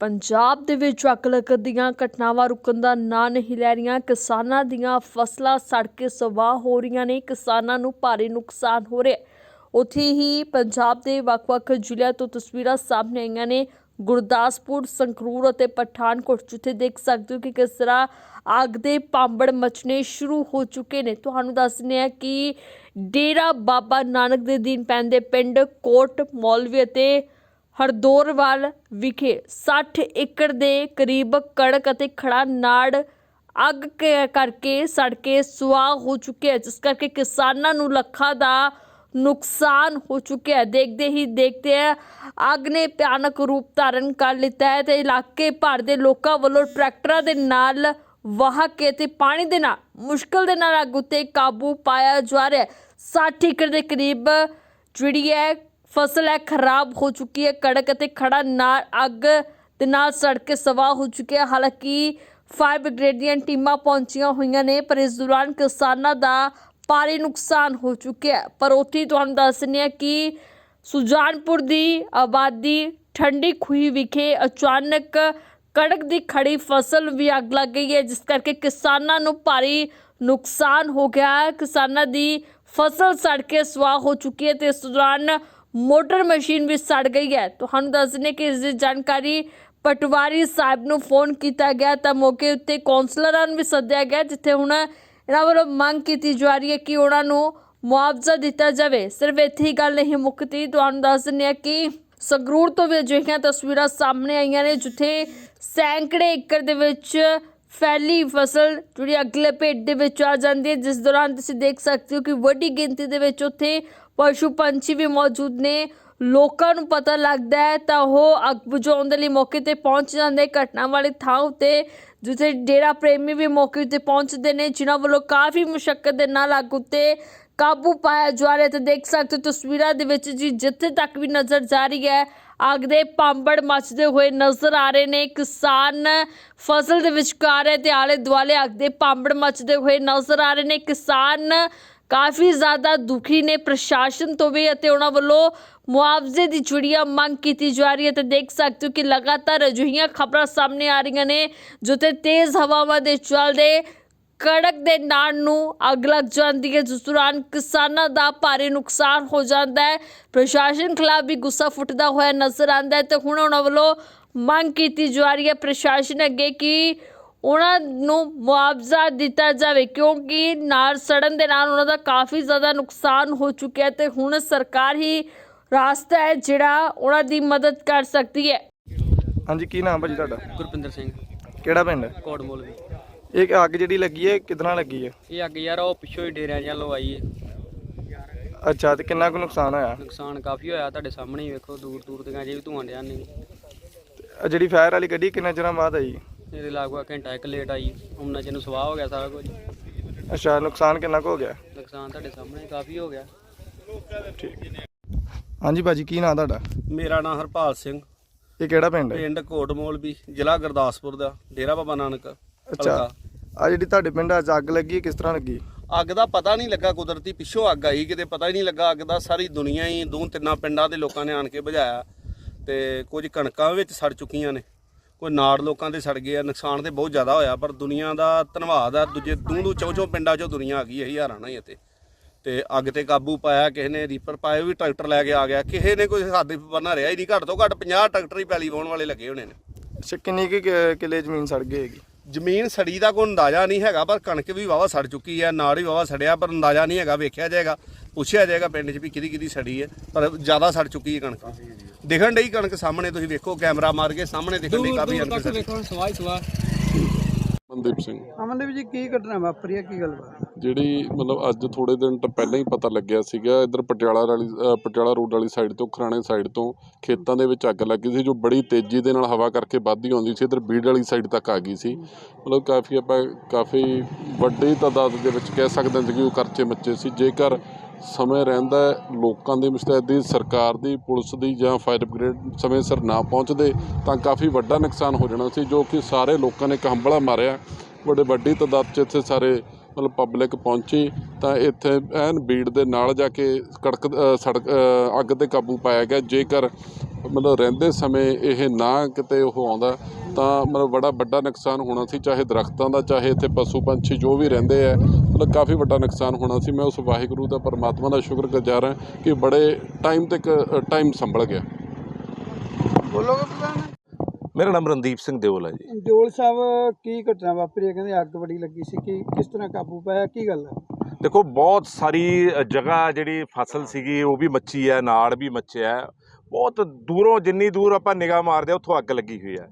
ਪੰਜਾਬ ਦੇ ਵਿੱਚ ਅੱਗ ਲੱਗਣ ਦੀਆਂ ਘਟਨਾਵਾਂ ਰੁਕਣ ਦਾ ਨਾਂ ਨਹੀਂ ਲੈ ਰਹੀਆਂ। ਕਿਸਾਨਾਂ ਦੀਆਂ ਫਸਲਾਂ ਸੜ ਕੇ ਸਵਾਹ ਹੋ ਰਹੀਆਂ ਨੇ। ਕਿਸਾਨਾਂ ਨੂੰ ਭਾਰੀ ਨੁਕਸਾਨ ਹੋ ਰਿਹਾ ਉੱਥੇ ਹੀ ਪੰਜਾਬ ਦੇ ਵੱਖ-ਵੱਖ ਜ਼ਿਲ੍ਹਿਆਂ ਤੋਂ ਤਸਵੀਰਾਂ ਸਾਹਮਣੇ ਆਈਆਂ ਨੇ। ਗੁਰਦਾਸਪੁਰ, ਸੰਗਰੂਰ ਅਤੇ ਪਠਾਨਕੋਟ, ਜਿੱਥੇ ਦੇਖ ਸਕਦੇ ਹੋ ਕਿ ਕਿਸ ਤਰ੍ਹਾਂ ਅੱਗ ਦੇ ਪਾਂਬੜ ਮਚਣੇ ਸ਼ੁਰੂ ਹੋ ਚੁੱਕੇ ਨੇ। ਤੁਹਾਨੂੰ ਦੱਸਨੇ ਆ ਕਿ ਡੇਰਾ ਬਾਬਾ ਨਾਨਕ ਦੇ ਦਿਨ ਪੈਂਦੇ ਪਿੰਡ ਕੋਟ, ਮੌਲਵੀ ਅਤੇ ਹਰਦੋਰਵਾਲ ਵਿਖੇ 60 ਏਕੜ ਦੇ ਕਰੀਬ ਕਣਕ ਅਤੇ ਖੜਾ ਨਾੜ ਅੱਗ ਕ- ਕਰਕੇ ਸੜ ਕੇ ਸੁਆਹ ਹੋ ਚੁੱਕਿਆ ਹੈ, ਜਿਸ ਕਰਕੇ ਕਿਸਾਨਾਂ ਨੂੰ ਲੱਖਾਂ ਦਾ ਨੁਕਸਾਨ ਹੋ ਚੁੱਕਿਆ ਦੇਖਦੇ ਹੀ ਦੇਖਦੇ ਹੈ, ਅੱਗ ਨੇ ਭਿਆਨਕ ਰੂਪ ਧਾਰਨ ਕਰ ਲਿੱਤਾ ਹੈ ਤੇ ਇਲਾਕੇ ਭਰ ਦੇ ਲੋਕਾਂ ਵੱਲੋਂ ਟਰੈਕਟਰਾਂ ਦੇ ਨਾਲ ਵਾਹ ਕੇ ਤੇ ਪਾਣੀ ਦੇ ਨਾਲ, ਮੁਸ਼ਕਲ ਦੇ ਨਾਲ ਅੱਗ ਉੱਤੇ ਕਾਬੂ ਪਾਇਆ ਜਾ ਰਿਹਾ ਹੈ। 60 ਏਕੜ ਦੇ ਕਰੀਬ ਜਿਹੜੀ ਹੈ ਫਸਲ ਹੈ, ਖਰਾਬ ਹੋ ਚੁੱਕੀ ਹੈ, ਕਣਕ ਅਤੇ ਖੜਾ ਨਾਲ ਅੱਗ ਦੇ ਨਾਲ ਸੜ ਕੇ ਸਵਾਹ ਹੋ ਚੁੱਕਿਆ ਹਾਲਾਂਕਿ ਫਾਇਰ ਬ੍ਰਿਗੇਡ ਦੀਆਂ ਟੀਮਾਂ ਪਹੁੰਚੀਆਂ ਹੋਈਆਂ ਨੇ, ਪਰ ਇਸ ਦੌਰਾਨ ਕਿਸਾਨਾਂ ਦਾ ਭਾਰੀ ਨੁਕਸਾਨ ਹੋ ਚੁੱਕਿਆ ਪਰ ਉੱਥੇ ਤੁਹਾਨੂੰ ਦੱਸ ਦਿੰਦੇ ਹਾਂ ਕਿ ਸੁਜਾਨਪੁਰ ਦੀ ਆਬਾਦੀ ਠੰਡੀ ਖੂਹੀ ਵਿਖੇ ਅਚਾਨਕ ਕਣਕ ਦੀ ਖੜੀ ਫਸਲ ਵੀ ਅੱਗ ਲੱਗ ਗਈ ਹੈ, ਜਿਸ ਕਰਕੇ ਕਿਸਾਨਾਂ ਨੂੰ ਭਾਰੀ ਨੁਕਸਾਨ ਹੋ ਗਿਆ ਕਿਸਾਨਾਂ ਦੀ ਫਸਲ ਸੜ ਕੇ ਸਵਾਹ ਹੋ ਚੁੱਕੀ ਹੈ ਤੇ ਇਸ ਦੌਰਾਨ ਮੋਟਰ ਮਸ਼ੀਨ ਵੀ ਸੜ ਗਈ ਹੈ। ਤੁਹਾਨੂੰ ਦੱਸ ਦਿੰਦੇ ਕਿ ਇਸ ਦੀ ਜਾਣਕਾਰੀ ਪਟਵਾਰੀ ਸਾਹਿਬ ਨੂੰ ਫੋਨ ਕੀਤਾ ਗਿਆ। ਤਾਂ ਮੌਕੇ ਉੱਤੇ ਕੌਂਸਲਰਾਂ ਨੂੰ ਵੀ ਸੱਦਿਆ ਗਿਆ, ਜਿੱਥੇ ਹੁਣ ਇਹਨਾਂ ਵੱਲੋਂ ਮੰਗ ਕੀਤੀ ਜਾ ਰਹੀ ਹੈ ਕਿ ਉਹਨਾਂ ਨੂੰ ਮੁਆਵਜ਼ਾ ਦਿੱਤਾ ਜਾਵੇ। ਸਿਰਫ ਇੱਥੇ ਹੀ ਗੱਲ ਨਹੀਂ ਮੁੱਕਦੀ ਤੁਹਾਨੂੰ ਦੱਸ ਦਿੰਦੇ ਹਾਂ ਕਿ ਸੰਗਰੂਰ ਤੋਂ ਵੀ ਅਜਿਹੀਆਂ ਤਸਵੀਰਾਂ ਸਾਹਮਣੇ ਆਈਆਂ ਨੇ, ਜਿੱਥੇ ਸੈਂਕੜੇ ਏਕੜ ਦੇ ਵਿੱਚ ਫੈਲੀ ਫਸਲ ਜਿਹੜੀ ਅਗਲੇ ਪੇਟ ਦੇ ਵਿੱਚ ਆ ਜਾਂਦੀ ਹੈ। ਜਿਸ ਦੌਰਾਨ ਤੁਸੀਂ ਦੇਖ ਸਕਦੇ ਹੋ ਕਿ ਵੱਡੀ ਗਿਣਤੀ ਦੇ ਵਿੱਚ ਉੱਥੇ ਪਸ਼ੂ ਪੰਛੀ ਵੀ ਮੌਜੂਦ ਨੇ। ਲੋਕਾਂ ਨੂੰ ਪਤਾ ਲੱਗਦਾ ਹੈ ਤਾਂ ਉਹ ਅੱਗ ਬੁਝਾਉਣ ਦੇ ਲਈ ਮੌਕੇ ਤੇ ਪਹੁੰਚ ਜਾਂਦੇ ਘਟਨਾ ਵਾਲੀ ਥਾਂ ਉੱਤੇ ਜਿੱਥੇ ਡੇਰਾ ਪ੍ਰੇਮੀ ਵੀ ਮੌਕੇ ਉੱਤੇ ਪਹੁੰਚਦੇ ਨੇ, ਜਿਨ੍ਹਾਂ ਵੱਲੋਂ ਕਾਫੀ ਮੁਸ਼ਕਲ ਦੇ ਨਾਲ ਅੱਗ ਉੱਤੇ ਕਾਬੂ ਪਾਇਆ ਜਾ ਰਿਹਾ ਤੇ ਦੇਖ ਸਕਦੇ ਹੋ ਤਸਵੀਰਾਂ ਦੇ ਵਿੱਚ ਜੀ, ਜਿੱਥੇ ਤੱਕ ਵੀ ਨਜ਼ਰ ਜਾ ਰਹੀ ਹੈ, ਅੱਗ ਦੇ ਪਾਂਬੜ ਮੱਚਦੇ ਹੋਏ ਨਜ਼ਰ ਆ ਰਹੇ ਨੇ। ਕਿਸਾਨ ਫਸਲ ਦੇ ਵਿਚਕਾਰ ਹੈ, ਤੇ ਆਲੇ ਦੁਆਲੇ ਅੱਗ ਦੇ ਪਾਂਬੜ ਮੱਚਦੇ ਹੋਏ ਨਜ਼ਰ ਆ ਰਹੇ ਨੇ। ਕਿਸਾਨ ਕਾਫੀ ਜ਼ਿਆਦਾ ਦੁਖੀ ਨੇ ਪ੍ਰਸ਼ਾਸਨ ਤੋਂ ਵੀ ਅਤੇ ਉਹਨਾਂ ਵੱਲੋਂ ਮੁਆਵਜ਼ੇ ਦੀ ਜੁੜੀਆਂ ਮੰਗ ਕੀਤੀ ਜਾ ਰਹੀ ਹੈ ਤੇ ਦੇਖ ਸਕਦੇ ਹੋ ਕਿ ਲਗਾਤਾਰ ਅਜਿਹੀਆਂ ਖਬਰਾਂ ਸਾਹਮਣੇ ਆ ਰਹੀਆਂ ਨੇ ਜੋ ਤੇ ਤੇਜ਼ ਹਵਾਵਾਂ ਦੇ ਚੱਲਦੇ ਕੜਕ ਦੇ ਨਾੜ ਨੂੰ ਅੱਗ ਲੱਗ ਜਾਂਦੀ ਹੈ, ਜਿਸ ਦੌਰਾਨ ਕਿਸਾਨਾਂ ਦਾ ਭਾਰੀ ਨੁਕਸਾਨ ਹੋ ਜਾਂਦਾ ਹੈ। ਪ੍ਰਸ਼ਾਸਨ ਖਿਲਾਫ ਵੀ ਗੁੱਸਾ ਫੁੱਟਦਾ ਹੋਇਆ ਨਜ਼ਰ ਆਉਂਦਾ ਹੈ ਤੇ ਹੁਣ ਉਹਨਾਂ ਵੱਲੋਂ ਮੰਗ ਕੀਤੀ ਜਾ ਰਹੀ ਹੈ ਪ੍ਰਸ਼ਾਸਨ ਅੱਗੇ ਕਿ ਉਹਨਾਂ ਨੂੰ ਮੁਆਵਜ਼ਾ ਦਿੱਤਾ ਜਾਵੇ ਕਿਉਂਕਿ ਨਾੜ ਸੜਨ ਦੇ ਨਾਲ ਉਹਨਾਂ ਦਾ ਕਾਫੀ ਜ਼ਿਆਦਾ ਨੁਕਸਾਨ ਹੋ ਚੁੱਕਿਆ ਹੈ ਤੇ ਹੁਣ ਸਰਕਾਰ ਹੀ ਰਾਸਤਾ ਹੈ ਜਿਹੜਾ ਉਹਨਾਂ ਦੀ ਮਦਦ ਕਰ ਸਕਦੀ ਹੈ। ਹਾਂਜੀ ਕੀ ਨਾਮ ਭਾਜੀ ਤੁਹਾਡਾ? ਗੁਰਪਿੰਦਰ ਸਿੰਘ। ਕਿਹੜਾ ਪਿੰਡ? ਹੈ? ਕੋਟਮੋਲ ਵੀ। ਇਹ ਅੱਗ ਜਿਹੜੀ ਲੱਗੀ ਹੈ ਕਿਦਣਾ ਲੱਗੀ ਹੈ? ਇਹ ਅੱਗ ਯਾਰ ਉਹ ਪਿੱਛੋਂ ਹੀ ਡੇਰਿਆਂ ਵੱਲੋਂ ਆਈ ਹੈ। ਅੱਛਾ ਤੇ ਕਿੰਨਾ ਕੁ ਨੁਕਸਾਨ ਹੋਇਆ? ਨੁਕਸਾਨ ਕਾਫੀ ਹੋਇਆ ਤੁਹਾਡੇ ਸਾਹਮਣੇ ਹੀ ਵੇਖੋ ਦੂਰ ਦੂਰ ਤੱਕ ਜੇ ਵੀ ਧੂਆਂ ਡਿਆ ਨਹੀਂ ਆਹ ਜਿਹੜੀ ਫਾਇਰ ਵਾਲੀ ਗੱਡੀ ਕਿੰਨਾ ਚਿਰਾਂ ਬਾਅਦ ਆਈ? ਇਹਦੇ ਲਾਗੂ ਘੰਟਾ ਇੱਕ ਲੇਟ ਆਈ ਉਹਨਾਂ ਚ ਨੂੰ ਸਵਾਹ ਹੋ ਗਿਆ ਸਾਰਾ ਕੁਝ। ਅੱਛਾ ਨੁਕਸਾਨ ਕਿੰਨਾ ਕੁ ਹੋ ਗਿਆ? ਨੁਕਸਾਨ ਤੁਹਾਡੇ ਸਾਹਮਣੇ ਕਾਫੀ ਹੋ ਗਿਆ। ਹਾਂਜੀ ਭਾਜੀ ਕੀ ਨਾਮ ਤੁਹਾਡਾ? ਮੇਰਾ ਨਾਮ ਹਰਪਾਲ ਸਿੰਘ। ਇਹ ਕਿਹੜਾ ਪਿੰਡ ਹੈ? ਪਿੰਡ ਕੋਟਮੋਲਬੀ ਜ਼ਿਲ੍ਹਾ ਗੁਰਦਾਸਪੁਰ ਦਾ ਡੇਰਾ ਬਾਬਾ ਨਾਨਕ ਅੱਛਾ। ਹਲਕਾ। ਆ ਜਿਹੜੀ ਤੁਹਾਡੇ ਪਿੰਡ ਅੱਜ ਅੱਗ ਲੱਗੀ ਹੈ, ਕਿਸ ਤਰ੍ਹਾਂ ਲੱਗੀ? ਅੱਗ ਦਾ ਪਤਾ ਨਹੀਂ ਲੱਗਾ ਕੁਦਰਤੀ ਪਿੱਛੋਂ ਅੱਗ ਆਈ ਕਿਤੇ ਪਤਾ ਹੀ ਨਹੀਂ ਲੱਗਾ। ਅੱਗ ਦਾ ਸਾਰੀ ਦੁਨੀਆ ਹੀ ਦੋ ਤਿੰਨਾਂ ਪਿੰਡਾਂ ਦੇ ਲੋਕਾਂ ਨੇ ਆਣ ਕੇ ਬੁਝਾਇਆ। ਤੇ ਕੁਝ ਕਣਕਾਂ ਵਿੱਚ ਸੜ ਚੁੱਕੀਆਂ ਨੇ। ਕੋਈ ਨਾੜ ਲੋਕਾਂ ਦੇ ਸੜ ਗਏ ਆ ਨੁਕਸਾਨ ਤੇ ਬਹੁਤ ਜ਼ਿਆਦਾ ਹੋਇਆ ਪਰ ਦੁਨੀਆ ਦਾ ਧੰਨਵਾਦ ਆ ਦੂਜੇ ਦੂੰ ਦੂ ਚੌ ਚੌ ਪਿੰਡਾਂ 'ਚੋਂ ਦੁਨੀਆ ਆ ਗਈ ਹੈ ਹਜ਼ਾਰਾਂ ਹੀ ਇੱਥੇ। ਤੇ ਅੱਗ ਤੇ ਕਾਬੂ ਪਾਇਆ ਕਿਸੇ ਨੇ ਰੀਪਰ ਪਾਏ ਵੀ ਟਰੈਕਟਰ ਲੈ ਕੇ ਆ ਗਿਆ। ਕਿਸੇ ਨੇ ਕੋਈ ਹੱਦ ਬਣਾ ਰਿਹਾ ਹੀ ਨਹੀਂ ਘੱਟ ਤੋਂ ਘੱਟ 50 ਟਰੈਕਟਰ ਹੀ ਪੈਲੀ ਵਾਹੁਣ ਵਾਲੇ ਲੱਗੇ ਹੋਣੇ ਨੇ। ਅੱਛਾ ਕਿੰਨੀ ਕੁ ਕਿ- ਕਿੱਲੇ ਜ਼ਮੀਨ ਸੜ ਗਈ ਹੈਗੀ? ਜ਼ਮੀਨ ਸੜੀ ਦਾ ਕੋਈ ਅੰਦਾਜ਼ਾ ਨਹੀਂ ਹੈਗਾ ਪਰ ਕਣਕ ਵੀ ਵਾਵਾ ਸੜ ਚੁੱਕੀ ਹੈ ਨਾੜ ਵੀ ਵਾਵਾ ਸੜਿਆ ਪਰ ਅੰਦਾਜ਼ਾ ਨਹੀਂ ਹੈਗਾ ਵੇਖਿਆ ਜਾਏਗਾ ਪੁੱਛਿਆ ਜਾਏਗਾ ਪਿੰਡ 'ਚ ਵੀ ਕਿਹਦੀ ਕਿਹਦੀ ਸੜੀ ਹੈ ਪਰ ਜ਼ਿਆਦਾ ਸੜ ਚੁੱਕੀ ਹੈ ਕਣਕ। ਦਿਖਣ ਡਈ ਕਣਕ ਸਾਹਮਣੇ ਤੁਸੀਂ ਵੇਖੋ ਕੈਮਰਾ ਮਾਰ ਕੇ ਸਾਹਮਣੇ ਦਿਖਣ ਡਈ ਕਾਫੀ ਵੇਖੋ ਸਵਾਹ ਹੀ ਸਵਾਹ ਮਨਦੀਪ ਸਿੰਘ। ਅਮਨਦੀਪ ਜੀ ਕੀ ਘਟਨਾ ਵਾਪਰੀ ਹੈ ਕੀ ਗੱਲਬਾਤ ਜਿਹੜੀ ਮਤਲਬ ਅੱਜ ਥੋੜੇ ਦਿਨ ਤਾਂ ਪਹਿਲਾਂ ਹੀ ਪਤਾ ਲੱਗਿਆ ਸੀਗਾ ਇੱਧਰ ਪਟਿਆਲਾ ਵਾਲੀ ਪਟਿਆਲਾ ਰੋਡ ਵਾਲੀ ਸਾਈਡ ਤੋਂ ਖਰਾਣੇ ਸਾਈਡ ਤੋਂ ਖੇਤਾਂ ਦੇ ਵਿੱਚ ਅੱਗ ਲੱਗੀ ਸੀ ਜੋ ਬੜੀ ਤੇਜ਼ੀ ਦੇ ਨਾਲ ਹਵਾ ਕਰਕੇ ਵੱਧਦੀ ਆਉਂਦੀ ਸੀ ਇੱਧਰ ਬੀੜ ਵਾਲੀ ਸਾਈਡ ਤੱਕ ਆ ਗਈ ਸੀ। ਮਤਲਬ ਕਾਫੀ ਆਪਾਂ ਕਾਫੀ ਵੱਡੀ ਤਾਦਾਦ ਦੇ ਵਿੱਚ ਕਹਿ ਸਕਦੇ ਹਾਂ ਕਿ ਉਹ ਕਰਚੇ ਮੱਚੇ ਸੀ। ਜੇਕਰ ਸਮੇਂ ਰਹਿੰਦਾ ਲੋਕਾਂ ਦੀ ਮੁਸਤੈਦੀ, ਸਰਕਾਰ ਦੀ, ਪੁਲਿਸ ਦੀ ਜਾਂ ਫਾਇਰ ਬ੍ਰਿਗੇਡ ਸਮੇਂ ਸਿਰ ਨਾ ਪਹੁੰਚਦੇ, ਤਾਂ ਕਾਫੀ ਵੱਡਾ ਨੁਕਸਾਨ ਹੋ ਜਾਣਾ ਸੀ, ਜੋ ਕਿ ਸਾਰੇ ਲੋਕਾਂ ਨੇ ਇੱਕ ਹੰਬਲਾ ਮਾਰਿਆ। ਬੜੇ ਵੱਡੀ ਤਾਦਾਦ 'ਚ ਇੱਥੇ ਸਾਰੇ ਮਤਲਬ ਪਬਲਿਕ ਪਹੁੰਚੀ, ਤਾਂ ਇੱਥੇ ਐਨ ਬੀੜ ਦੇ ਨਾਲ ਜਾ ਕੇ ਕੜਕ ਸੜਕ ਅੱਗ ਤੇ ਕਾਬੂ ਪਾਇਆ ਗਿਆ। ਜੇਕਰ ਮਤਲਬ ਰਹਿੰਦੇ ਸਮੇਂ ਇਹ ਨਾ ਕਿਤੇ ਉਹ ਆਉਂਦਾ, ਤਾਂ ਮਤਲਬ ਬੜਾ ਵੱਡਾ ਨੁਕਸਾਨ ਹੋਣਾ ਸੀ, ਚਾਹੇ ਦਰਖਤਾਂ ਦਾ, ਚਾਹੇ ਇੱਥੇ ਪਸ਼ੂ ਪੰਛੀ ਜੋ ਵੀ ਰਹਿੰਦੇ ਆ ਮਤਲਬ ਕਾਫੀ ਵੱਡਾ ਨੁਕਸਾਨ ਹੋਣਾ ਸੀ। ਮੈਂ ਉਸ ਵਾਹਿਗੁਰੂ ਦਾ ਪਰਮਾਤਮਾ ਦਾ ਸ਼ੁਕਰਗੁਜ਼ਾਰ ਹਾਂ ਕਿ ਬੜੇ ਟਾਈਮ ਤੱਕ ਟਾਈਮ ਸੰਭਲ ਗਿਆ। ਬੋਲੋਗੇ ਪ੍ਰਧਾਨ। ਮੇਰਾ ਨਾਮ ਰਣਦੀਪ ਸਿੰਘ ਦਿਓਲ ਹੈ ਜੀ। ਦਿਓਲ ਸਾਹਿਬ ਕੀ ਘਟਨਾ ਵਾਪਰੀ ਹੈ? ਕਹਿੰਦੇ ਅੱਗ ਬੜੀ ਲੱਗੀ ਸੀ। ਕਿ ਕਿਸ ਤਰ੍ਹਾਂ ਕਾਬੂ ਪਾਇਆ? ਕੀ ਗੱਲ ਹੈ? ਦੇਖੋ ਬਹੁਤ ਸਾਰੀ ਜਗ੍ਹਾ ਜਿਹੜੀ ਫਸਲ ਸੀਗੀ ਉਹ ਵੀ ਮੱਚੀ ਹੈ ਨਾੜ ਵੀ ਮੱਚਿਆ। ਬਹੁਤ ਦੂਰੋਂ ਜਿੰਨੀ ਦੂਰ ਆਪਾਂ ਨਿਗਾਹ ਮਾਰਦੇ ਹਾਂ ਉੱਥੋਂ ਅੱਗ ਲੱਗੀ ਹੋਈ ਹੈ।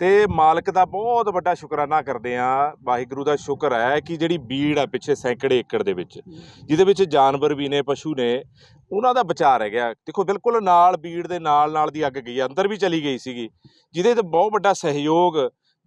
ਤੇ ਮਾਲਕ ਦਾ ਬਹੁਤ ਵੱਡਾ ਸ਼ੁਕਰਾਨਾ ਕਰਦੇ ਆ ਵਾਹਿਗੁਰੂ ਦਾ ਸ਼ੁਕਰ ਹੈ ਕਿ ਜਿਹੜੀ ਬੀੜ ਆ ਪਿੱਛੇ ਸੈਂਕੜੇ ਏਕੜ ਦੇ ਵਿੱਚ ਜਿਹਦੇ ਵਿੱਚ ਜਾਨਵਰ ਵੀ ਨੇ ਪਸ਼ੂ ਨੇ ਉਹਨਾਂ ਦਾ ਬਚਾਅ ਰਹਿ ਗਿਆ। ਦੇਖੋ ਬਿਲਕੁਲ ਨਾਲ ਬੀੜ ਦੇ ਨਾਲ ਨਾਲ ਦੀ ਅੱਗ ਗਈ ਹੈ, ਅੰਦਰ ਵੀ ਚਲੀ ਗਈ ਸੀਗੀ ਜਿਹਦੇ ਤੇ ਬਹੁਤ ਵੱਡਾ ਸਹਿਯੋਗ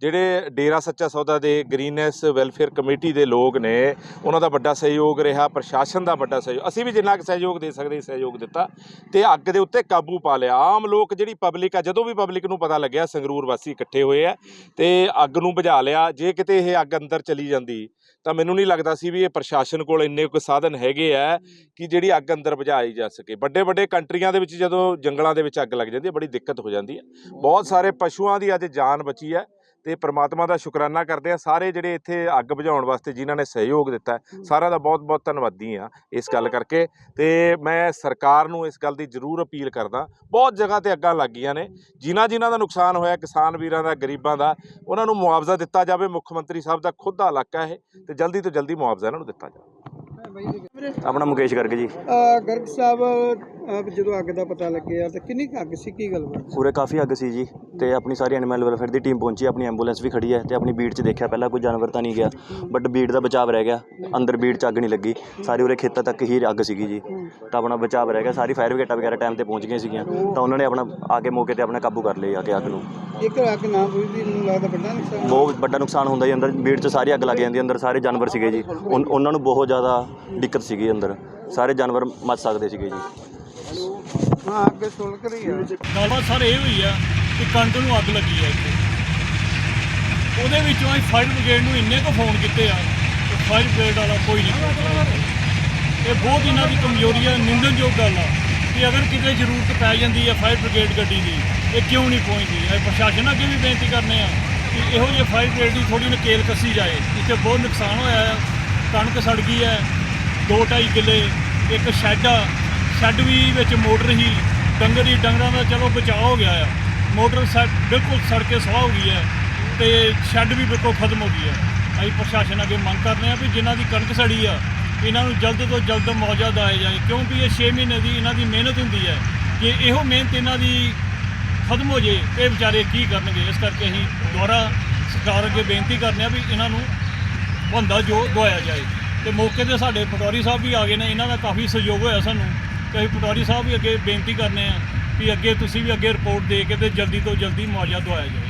ਜਿਹੜੇ ਡੇਰਾ ਸੱਚਾ ਸੌਦਾ ਦੇ ਗ੍ਰੀਨੈਸ ਵੈਲਫੇਅਰ ਕਮੇਟੀ ਦੇ ਲੋਕ ਨੇ, ਉਹਨਾਂ ਦਾ ਵੱਡਾ ਸਹਿਯੋਗ ਰਿਹਾ, ਪ੍ਰਸ਼ਾਸਨ ਦਾ ਵੱਡਾ ਸਹਿਯੋਗ, ਅਸੀਂ ਵੀ ਜਿੰਨਾ ਕੁ ਸਹਿਯੋਗ ਦੇ ਸਕਦੇ, ਸਹਿਯੋਗ ਦਿੱਤਾ ਤੇ ਅੱਗ ਦੇ ਉੱਤੇ ਕਾਬੂ ਪਾ ਲਿਆ। ਆਮ ਲੋਕ ਜਿਹੜੀ ਪਬਲਿਕ ਆ, ਜਦੋਂ ਵੀ ਪਬਲਿਕ ਨੂੰ ਪਤਾ ਲੱਗਿਆ, ਸੰਗਰੂਰ ਵਾਸੀ ਇਕੱਠੇ ਹੋਏ ਆ ਤੇ ਅੱਗ ਨੂੰ ਬੁਝਾ ਲਿਆ। ਜੇ ਕਿਤੇ ਇਹ ਅੱਗ ਅੰਦਰ ਚਲੀ ਜਾਂਦੀ, ਤਾਂ ਮੈਨੂੰ ਨਹੀਂ ਲੱਗਦਾ ਸੀ ਵੀ ਇਹ ਪ੍ਰਸ਼ਾਸਨ ਕੋਲ ਇੰਨੇ ਕੁ ਸਾਧਨ ਹੈਗੇ ਆ ਕਿ ਜਿਹੜੀ ਅੱਗ ਅੰਦਰ ਬੁਝਾਈ ਜਾ ਸਕੇ। ਵੱਡੇ ਵੱਡੇ ਕੰਟਰੀਆਂ ਦੇ ਵਿੱਚ ਜਦੋਂ ਜੰਗਲਾਂ ਦੇ ਵਿੱਚ ਅੱਗ ਲੱਗ ਜਾਂਦੀ ਹੈ, ਬੜੀ ਦਿੱਕਤ ਹੋ ਜਾਂਦੀ ਹੈ। ਬਹੁਤ ਸਾਰੇ ਪਸ਼ੂਆਂ ਦੀ ਅੱਜ ਜਾਨ ਬਚੀ ਹੈ। ਤੇ ਪ੍ਰਮਾਤਮਾ ਦਾ ਸ਼ੁਕਰਾਨਾ ਕਰਦੇ ਆ ਸਾਰੇ ਜਿਹੜੇ ਇੱਥੇ ਅੱਗ ਬੁਝਾਉਣ ਵਾਸਤੇ ਜਿਨ੍ਹਾਂ ਨੇ ਸਹਿਯੋਗ ਦਿੱਤਾ ਸਾਰਿਆਂ ਦਾ ਬਹੁਤ-ਬਹੁਤ ਧੰਨਵਾਦੀ ਆ ਇਸ ਗੱਲ ਕਰਕੇ ਤੇ ਮੈਂ ਸਰਕਾਰ ਨੂੰ ਇਸ ਗੱਲ ਦੀ ਜ਼ਰੂਰ ਅਪੀਲ ਕਰਦਾ ਬਹੁਤ ਜਗ੍ਹਾ ਤੇ ਅੱਗਾਂ ਲੱਗੀਆਂ ਨੇ ਜਿਨ੍ਹਾਂ ਜਿਨ੍ਹਾਂ ਦਾ ਨੁਕਸਾਨ ਹੋਇਆ ਕਿਸਾਨ ਵੀਰਾਂ ਦਾ ਗਰੀਬਾਂ ਦਾ ਉਹਨਾਂ ਨੂੰ ਮੁਆਵਜ਼ਾ ਦਿੱਤਾ ਜਾਵੇ ਮੁੱਖ ਮੰਤਰੀ ਸਾਹਿਬ ਦਾ ਖੁਦ ਦਾ ਇਲਾਕਾ ਇਹ ਤੇ ਜਲਦੀ ਤੋਂ ਜਲਦੀ ਮੁਆਵਜ਼ਾ ਇਹਨਾਂ ਨੂੰ ਦਿੱਤਾ ਜਾਵੇ। ਆਪਣਾ ਮੁਕੇਸ਼ ਗਰਗ ਜੀ। ਅਹ ਗਰਗ ਸਾਹਿਬ ਅਹ ਜਦੋਂ ਅੱਗ ਦਾ ਪਤਾ ਲੱਗਿਆ ਤਾਂ ਕਿੰਨੀ ਕੁ ਅੱਗ ਸੀ? ਕੀ ਗੱਲ ਬਾਤ ਉਰੇ ਕਾਫੀ ਅੱਗ ਸੀ ਜੀ ਤੇ ਆਪਣੀ ਸਾਰੀ ਐਨੀਮਲ ਵੈਲਫੇਅਰ ਦੀ ਟੀਮ ਪਹੁੰਚੀ ਆਪਣੀ ਐਂਬੂਲੈਂਸ ਵੀ ਖੜੀ ਹੈ ਤੇ ਆਪਣੀ ਬੀੜ 'ਚ ਦੇਖਿਆ ਪਹਿਲਾਂ ਕੋਈ ਜਾਨਵਰ ਤਾਂ ਨਹੀਂ ਗਿਆ ਬਟ ਬੀੜ ਦਾ ਬਚਾਅ ਰਹਿ ਗਿਆ ਅੰਦਰ ਬੀੜ 'ਚ ਅੱਗ ਨਹੀਂ ਲੱਗੀ ਸਾਰੀ ਉਰੇ ਖੇਤਾਂ ਤੱਕ ਹੀ ਅੱਗ ਸੀਗੀ ਜੀ। ਤਾਂ ਆਪਣਾ ਬਚਾਅ ਰਹਿ ਗਿਆ ਸਾਰੀ ਫਾਇਰ ਬ੍ਰਿਗੇਡਾਂ ਵਗੈਰਾ ਟਾਈਮ ਤੇ ਪਹੁੰਚ ਗਈਆਂ ਸੀਗੀਆਂ ਤਾਂ ਉਹਨਾਂ ਨੇ ਆਪਣਾ ਆ ਕੇ ਮੌਕੇ ਤੇ ਆਪਣਾ ਕਾਬੂ ਕਰ ਲਿਆ ਆ ਕੇ ਅੱਗ ਨੂੰ। ਇੱਕ ਅੱਗ ਨਾ ਬੁਝਦੀ ਮੈਨੂੰ ਲੱਗਦਾ ਵੱਡਾ ਨੁਕਸਾਨ ਬਹੁਤ ਵੱਡਾ ਨੁਕਸਾਨ ਹੁੰਦਾ ਜੀ ਅੰਦਰ ਬੀੜ 'ਚ ਸਾਰੀ ਅੱਗ ਲੱਗ ਜਾਂਦੀ ਅੰਦਰ ਸਾਰੇ ਜਾਨਵਰ ਸੀਗੇ ਜੀ। ਉਨ- ਉਹਨਾਂ ਨੂੰ ਬਹੁਤ ਜ਼ਿਆਦਾ ਦਿੱਕਤ ਸੀਗੀ ਅੰਦਰ। ਸਾਰੇ ਜਾਨਵਰ ਮੱਚ ਸਕਦੇ ਸੀਗੇ ਜੀ। ਹਾਂ ਅੱਗ ਸੁਲਗ ਰਹੀ ਹੈ ਗੱਲਬਾਤ ਸਰ ਇਹ ਹੋਈ ਆ ਕਿ ਕਣਕ ਨੂੰ ਅੱਗ ਲੱਗੀ ਆ ਇੱਥੇ। ਉਹਦੇ ਵਿੱਚੋਂ ਅਸੀਂ ਫਾਇਰ ਬ੍ਰਿਗੇਡ ਨੂੰ ਇੰਨੇ ਕੁ ਫੋਨ ਕੀਤੇ ਆ ਤੇ ਫਾਇਰ ਬ੍ਰਿਗੇਡ ਵਾਲਾ ਕੋਈ ਨਹੀਂ ਪਹੁੰਚਿਆ। ਇੱਥੇ। ਇਹ ਬਹੁਤ ਇਹਨਾਂ ਦੀ ਕਮਜ਼ੋਰੀ ਆ ਨਿੰਦਣਯੋਗ ਗੱਲ ਆ ਕਿ ਅਗਰ ਕਿਤੇ ਜ਼ਰੂਰਤ ਪੈ ਜਾਂਦੀ ਆ ਫਾਇਰ ਬ੍ਰਿਗੇਡ ਗੱਡੀ ਦੀ ਇਹ ਕਿਉਂ ਨਹੀਂ ਪਹੁੰਚਦੀ? ਇਹ ਪ੍ਰਸ਼ਾਸਨ ਅੱਗੇ ਵੀ ਬੇਨਤੀ ਕਰਨੇ ਆ ਕਿ ਇਹੋ ਜਿਹੇ ਫਾਇਰ ਬ੍ਰਿਗੇਡ ਦੀ ਥੋੜੀ ਨਕੇਲ ਕੱਸੀ ਜਾਏ। ਇੱਥੇ ਬਹੁਤ ਨੁਕਸਾਨ ਹੋਇਆ ਆ ਕਣਕ ਸੜ ਗਈ ਹੈ ਦੋ ਢਾਈ ਕਿੱਲੇ ਇੱਕ ਸ਼ੈੱਡ ਆ। ਸ਼ੈੱਡ ਵੀ ਵਿੱਚ ਮੋਟਰ ਹੀ। ਡੰਗਰ ਹੀ ਡੰਗਰਾਂ ਦਾ ਚਲੋ ਬਚਾਅ ਹੋ ਗਿਆ ਆ। ਮੋਟਰ ਸੈੱਡ ਬਿਲਕੁਲ ਸੜ ਕੇ ਸਵਾਹ ਹੋ ਗਈ ਹੈ ਤੇ ਸ਼ੈੱਡ ਵੀ ਬਿਲਕੁਲ ਖਤਮ ਹੋ ਗਈ ਹੈ। ਅਸੀਂ ਪ੍ਰਸ਼ਾਸਨ ਅੱਗੇ ਮੰਗ ਕਰਦੇ ਆ ਵੀ ਜਿਨ੍ਹਾਂ ਦੀ ਕਣਕ ਸੜੀ ਆ, ਇਹਨਾਂ ਨੂੰ ਜਲਦ ਤੋਂ ਜਲਦ ਮੁਆਵਜ਼ਾ ਦਿਵਾਇਆ ਜਾਏ, ਕਿਉਂਕਿ ਇਹ 6 ਮਹੀਨੇ ਦੀ ਇਹਨਾਂ ਦੀ ਮਿਹਨਤ ਹੁੰਦੀ ਹੈ ਕਿ ਇਹੋ ਮਿਹਨਤ ਇਹਨਾਂ ਦੀ ਖਤਮ ਹੋ ਜੇ ਤੇ ਇਹ ਵਿਚਾਰੇ ਕੀ ਕਰਨਗੇ? ਇਸ ਕਰਕੇ ਅਸੀਂ ਦੁਬਾਰਾ ਸਰਕਾਰ ਅੱਗੇ ਬੇਨਤੀ ਕਰਦੇ ਆ ਵੀ ਇਹਨਾਂ ਨੂੰ ਬੰਦਾ ਜੋ ਦਵਾਇਆ ਜਾਏ। ਤੇ ਮੌਕੇ ਤੇ ਸਾਡੇ ਪਟਵਾਰੀ ਸਾਹਿਬ ਵੀ ਆ ਗਏ ਨੇ, ਇਹਨਾਂ ਦਾ ਕਾਫੀ ਸਹਿਯੋਗ ਹੋਇਆ ਸਾਨੂੰ ਤੇ ਅਸੀਂ ਪਟਵਾਰੀ ਸਾਹਿਬ ਵੀ ਅੱਗੇ ਬੇਨਤੀ ਕਰਨੇ ਆ ਵੀ ਅੱਗੇ ਤੁਸੀਂ ਵੀ ਅੱਗੇ ਰਿਪੋਰਟ ਦੇ ਕੇ ਤੇ ਜਲਦੀ ਤੋਂ ਜਲਦੀ ਮੁਆਵਜ਼ਾ ਦਵਾਇਆ ਜਾਵੇ।